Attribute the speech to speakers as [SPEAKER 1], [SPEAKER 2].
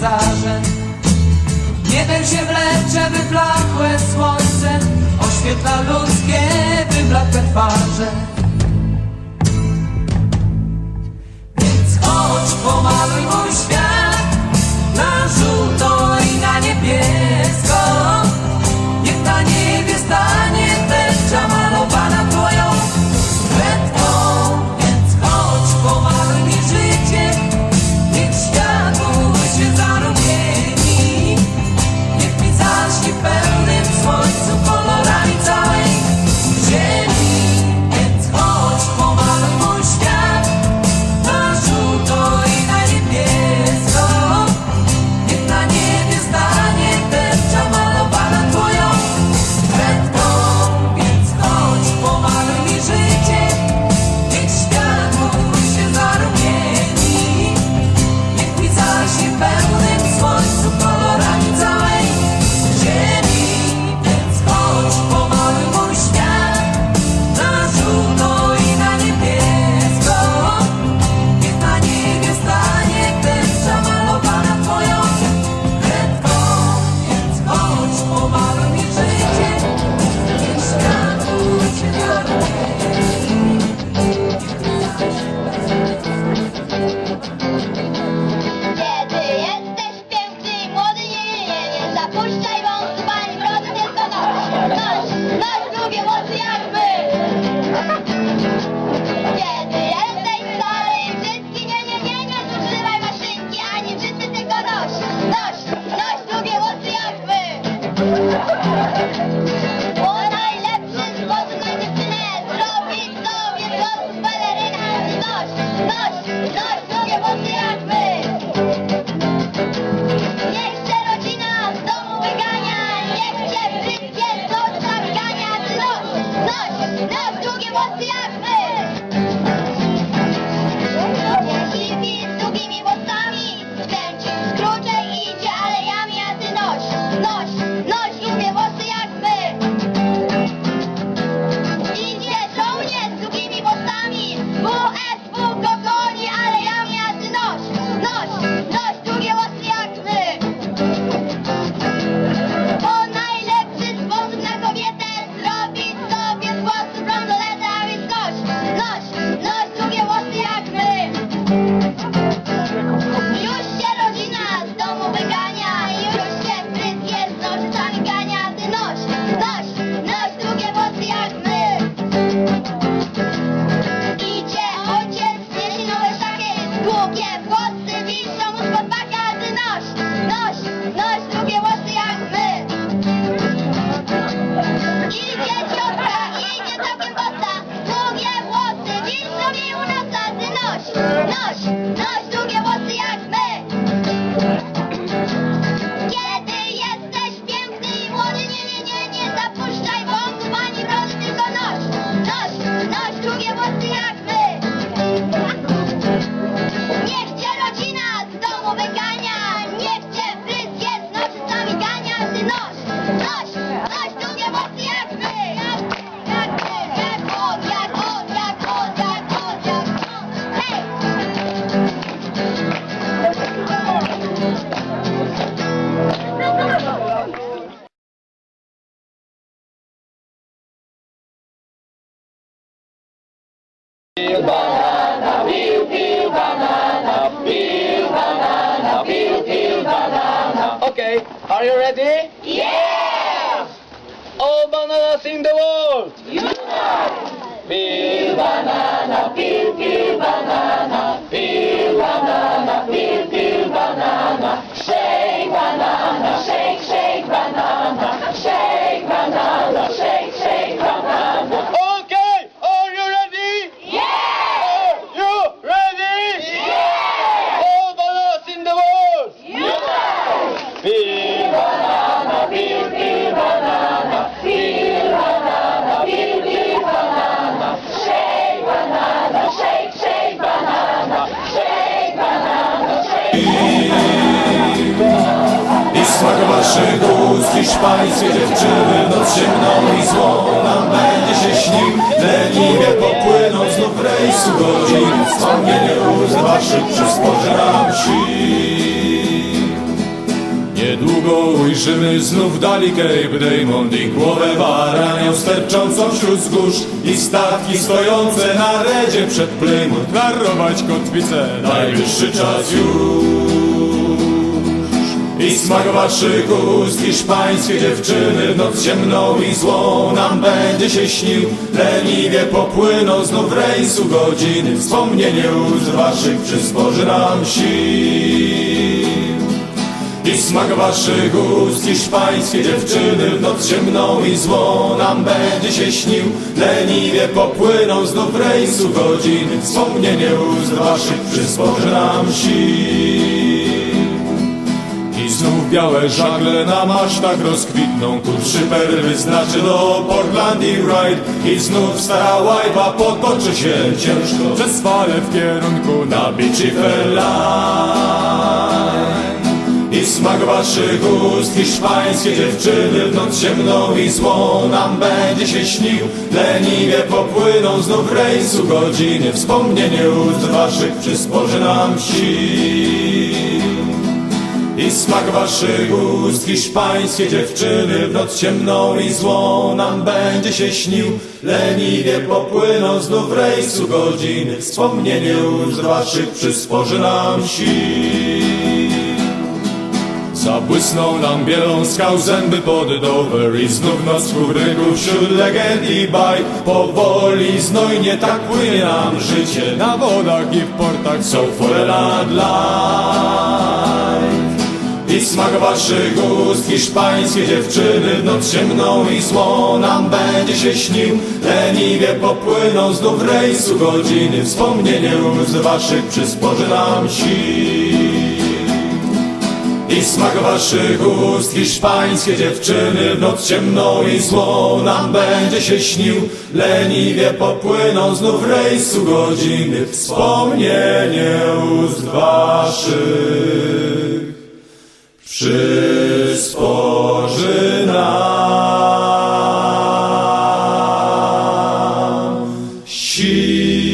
[SPEAKER 1] pejzażem Niebem się wlecze wyblakłe słońce Oświetla ludzkie wyblakłe twarze. Więc chodź, pomaluj mój świat.
[SPEAKER 2] Thank you. Are you ready?
[SPEAKER 3] Yes!
[SPEAKER 2] All bananas in the world! United! Peel banana, peel, peel!
[SPEAKER 4] I smak waszych ust hiszpańskie dziewczyny noc ciemną i zło nam będzie się śnił. Leniwie popłyną znów rejsu godzin. Wspomnienie ust waszych przysporzy nam sił niedługo ujrzymy znów dali Cape Diamond i głowę baranią sterczącą wśród wzgórz i statki stojące na redzie przed Plymouth. Darować kotwicę, najwyższy czas już. I smak waszych ust, hiszpańskie dziewczyny. W noc ciemną i złą nam będzie się śnił. Leniwie popłyną znów rejsu godziny. Wspomnienie ust waszych przysporzy nam sił smak waszych ust, hiszpańskie dziewczyny W noc ciemną i złą nam będzie się śnił. Leniwie popłyną znów rejsu godziny Wspomnienie ust waszych przysporzy nam sił. I znów białe żagle na masztach rozkwitną Tu trzy perły znaczy do Portland i Ride. I znów stara łajba potoczy się ciężko Przez fale w kierunku na Beachy Fair I smak waszych ust, hiszpańskie dziewczyny W noc ciemną i złą nam będzie się śnił. Leniwie popłyną znów rejsu godziny Wspomnienie ust waszych przysporzy nam sił i smak waszych ust, hiszpańskie dziewczyny W noc ciemną i złą nam będzie się śnił. Leniwie popłyną znów rejsu godziny Wspomnienie ust waszych przysporzy nam sił Zabłysną nam bielą skał zęby pod Dover I znów noc kubrygów wśród legend i baj. Powoli, znojnie tak płynie nam życie Na wodach i w portach są for lat life. I smak waszych ust, hiszpańskie dziewczyny W noc ciemną i złą nam będzie się śnił. Leniwie popłyną znów rejsu godziny Wspomnienie ust waszych przysporzy nam sił i smak waszych ust. Hiszpańskie dziewczyny w noc ciemną i złą Nam będzie się śnił. Leniwie popłyną znów rejsu godziny. Wspomnienie ust waszych Przysporzy nam sił